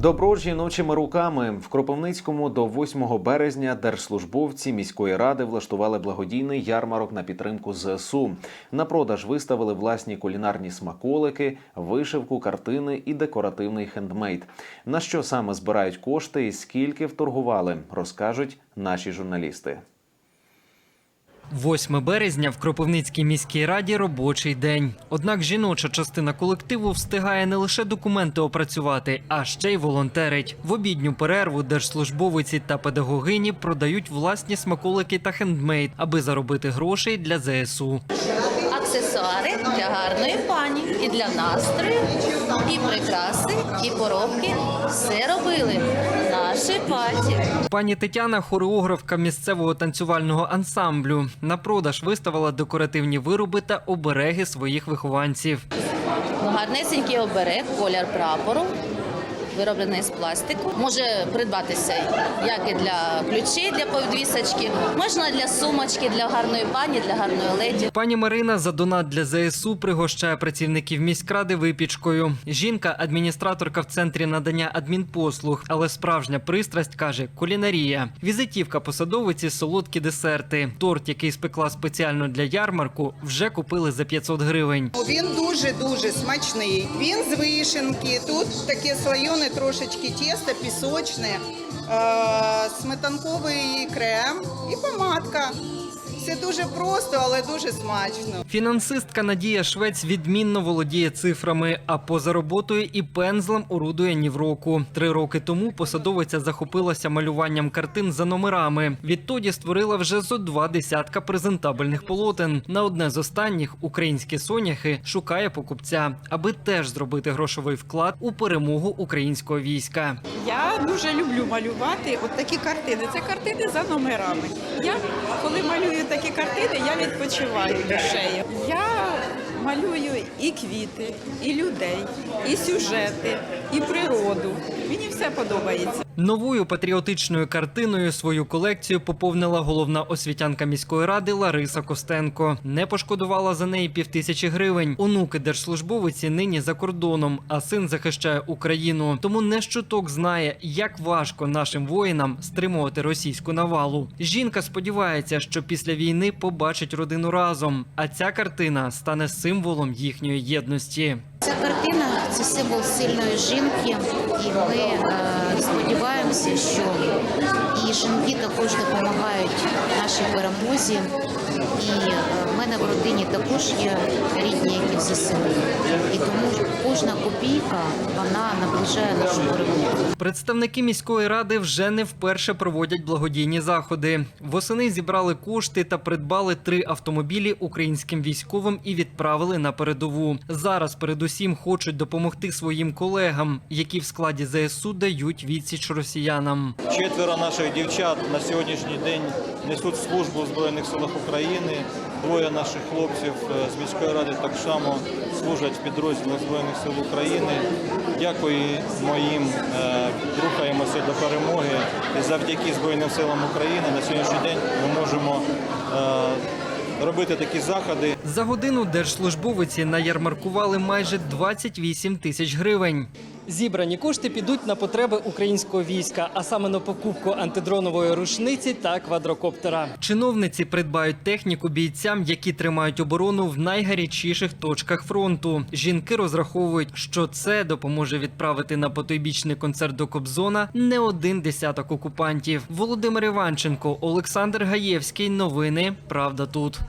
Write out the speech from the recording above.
Добро жіночими руками в Кропивницькому до 8 березня держслужбовці міської ради влаштували благодійний ярмарок на підтримку ЗСУ. На продаж виставили власні кулінарні смаколики, вишивку, картини і декоративний хендмейд. На що саме збирають кошти і скільки вторгували, розкажуть наші журналісти. 8 березня в Кропивницькій міській раді робочий день. Однак жіноча частина колективу встигає не лише документи опрацювати, а ще й волонтерить. В обідню перерву держслужбовиці та педагогині продають власні смаколики та хендмейд, аби заробити грошей для ЗСУ. аксесуари для гарної пані і для настрою, і прикраси, і поробки. Все робили наші. Пані Тетяна хореографка місцевого танцювального ансамблю. На продаж виставила декоративні вироби та обереги своїх вихованців. Гарнесенький оберег, колір прапору. Вироблений з пластику, може придбатися як і для ключей для повідвісочки, можна для сумочки, для гарної пані, для гарної леді. Пані Марина за донат для ЗСУ пригощає працівників міськради випічкою. Жінка адміністраторка в центрі надання адмінпослуг, але справжня пристрасть каже кулінарія. Візитівка посадовиці солодкі десерти. Торт, який спекла спеціально для ярмарку, вже купили за 500 гривень. Він дуже дуже смачний. Він з вишенки. Тут таке слоєне трошечки тісто, пісочне, е- сметанковий крем і помадка. Дуже просто, але дуже смачно. Фінансистка Надія Швець відмінно володіє цифрами, а поза роботою і пензлем орудує ні в року. Три роки тому посадовиця захопилася малюванням картин за номерами. Відтоді створила вже зо два десятка презентабельних полотен. На одне з останніх українські соняхи шукає покупця, аби теж зробити грошовий вклад у перемогу українського війська. Я дуже люблю малювати от такі картини. Це картини за номерами. Я коли малюю такі картини, я відпочиваю душею. Я малюю і квіти, і людей, і сюжети, і природу. Мені все подобається. Новою патріотичною картиною свою колекцію поповнила головна освітянка міської ради Лариса Костенко. Не пошкодувала за неї півтисячі гривень. Онуки держслужбовиці нині за кордоном, а син захищає Україну. Тому не щуток знає, як важко нашим воїнам стримувати російську навалу. Жінка сподівається, що після війни побачить родину разом. А ця картина стане символом їхньої єдності. Ця картина це символ сильної жінки, і ми е, сподіваємося, що і жінки також допомагають нашій перемозі. І е, в мене в родині також є рідні, які все сили, І тому кожна копійка наближає нашу перемогу. Представники міської ради вже не вперше проводять благодійні заходи. Восени зібрали кошти та придбали три автомобілі українським військовим і відправили на передову. Зараз передусім хочуть допомогти своїм колегам, які в складі ЗСУ дають відсіч росіянам. Четверо наших дівчат на сьогоднішній день несуть службу в Збройних силах України. Двоє наших хлопців е, з міської ради так само служать в підрозділах Збройних сил України. Дякуємо їм, е, рухаємося до перемоги. І завдяки Збройним силам України на сьогоднішній день ми можемо е, робити такі заходи. За годину держслужбовиці наярмаркували майже 28 тисяч гривень. Зібрані кошти підуть на потреби українського війська, а саме на покупку антидронової рушниці та квадрокоптера. Чиновниці придбають техніку бійцям, які тримають оборону в найгарячіших точках фронту. Жінки розраховують, що це допоможе відправити на потойбічний концерт до Кобзона не один десяток окупантів. Володимир Іванченко, Олександр Гаєвський. Новини Правда тут.